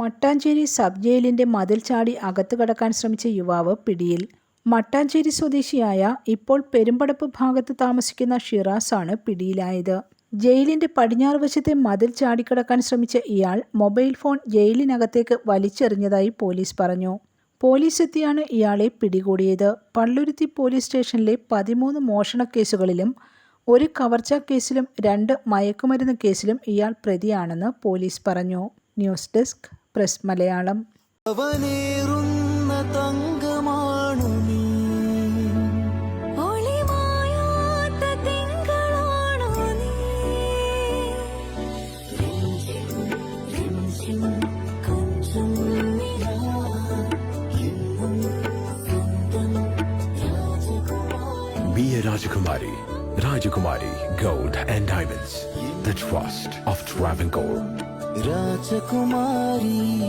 Mattancherry sub ജയിലിന്റെ മതിൽ ചാടി അകത്തു കടക്കാൻ ശ്രമിച്ച യുവാവ് പിടിയിൽ. മട്ടാഞ്ചേരി സ്വദേശിയായ ഇപ്പോൾ പെരുമ്പടപ്പ് ഭാഗത്ത് താമസിക്കുന്ന ഷിറാസ് ആണ് പിടിയിലായത്. ജയിലിന്റെ പടിഞ്ഞാറ് വശത്തെ മതിൽ ചാടിക്കടക്കാൻ ശ്രമിച്ച ഇയാൾ മൊബൈൽ ഫോൺ ജയിലിനകത്തേക്ക് വലിച്ചെറിഞ്ഞതായി പോലീസ് പറഞ്ഞു. പോലീസ് എത്തിയാണ് ഇയാളെ പിടികൂടിയത്. പള്ളുരുത്തി പോലീസ് സ്റ്റേഷനിലെ പതിമൂന്ന് മോഷണ കേസുകളിലും ഒരു കവർച്ച കേസിലും രണ്ട് മയക്കുമരുന്ന് കേസിലും ഇയാൾ പ്രതിയാണെന്ന് പോലീസ് പറഞ്ഞു. ന്യൂസ് ഡെസ്ക് പ്രസ് മലയാളം തങ്കമാണു നീ Be a Rajakumari. Rajakumari Gold and Diamonds. The trust of Travancore. Rajakumari.